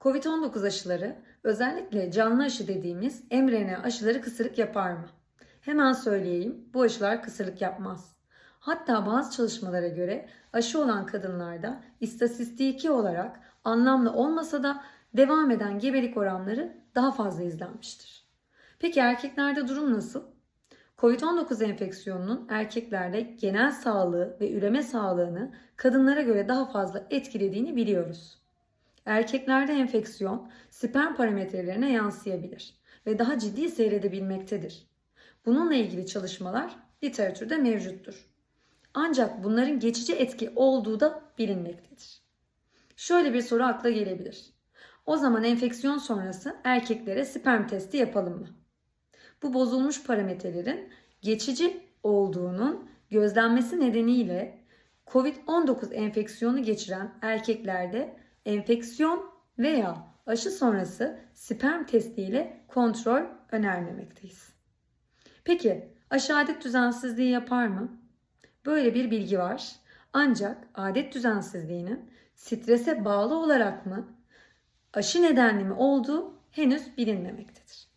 Covid-19 aşıları özellikle canlı aşı dediğimiz mRNA aşıları kısırlık yapar mı? Hemen söyleyeyim bu aşılar kısırlık yapmaz. Hatta bazı çalışmalara göre aşı olan kadınlarda istatistiki olarak anlamlı olmasa da devam eden gebelik oranları daha fazla izlenmiştir. Peki erkeklerde durum nasıl? Covid-19 enfeksiyonunun erkeklerde genel sağlığı ve üreme sağlığını kadınlara göre daha fazla etkilediğini biliyoruz. Erkeklerde enfeksiyon sperm parametrelerine yansıyabilir ve daha ciddi seyredebilmektedir. Bununla ilgili çalışmalar literatürde mevcuttur. Ancak bunların geçici etki olduğu da bilinmektedir. Şöyle bir soru akla gelebilir. O zaman enfeksiyon sonrası erkeklere sperm testi yapalım mı? Bu bozulmuş parametrelerin geçici olduğunun gözlenmesi nedeniyle COVID-19 enfeksiyonu geçiren erkeklerde enfeksiyon veya aşı sonrası sperm testiyle kontrol önermemekteyiz. Peki aşı adet düzensizliği yapar mı? Böyle bir bilgi var. Ancak adet düzensizliğinin strese bağlı olarak mı, aşı nedenli mi olduğu henüz bilinmemektedir.